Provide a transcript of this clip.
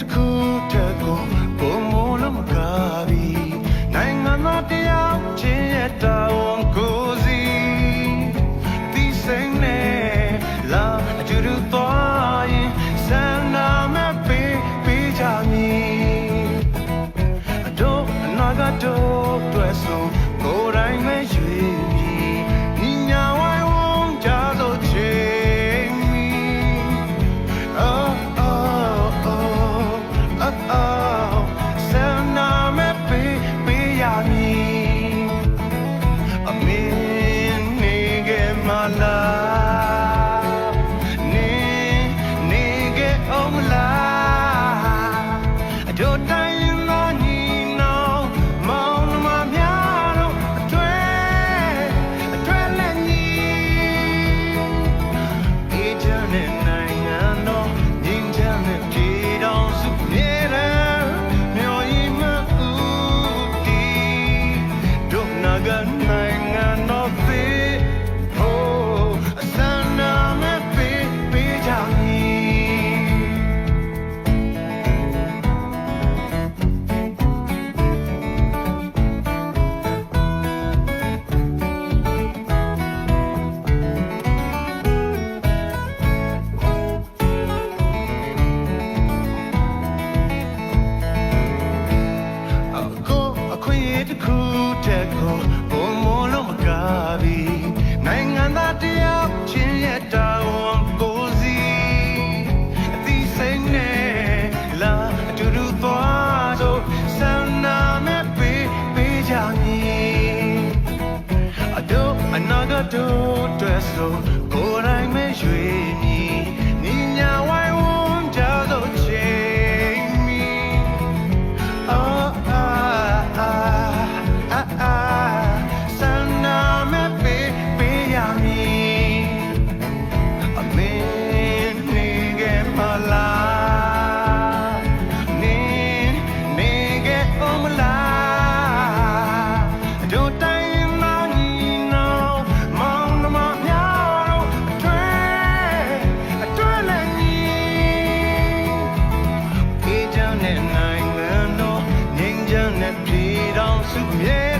တစ်ခုတည်းကိုပုံမလုံးမကားပြီးနိုင်ငံသားတရားချင်းရဲ့တာဝန်ကို I got ngàn ရဲ့ဆိုကိုယ်တိုင်းမရွေး နဲ့နိုင်ငံတော်ငြိမ်းချမ်းတဲ့ပြည်တော်စုမြေ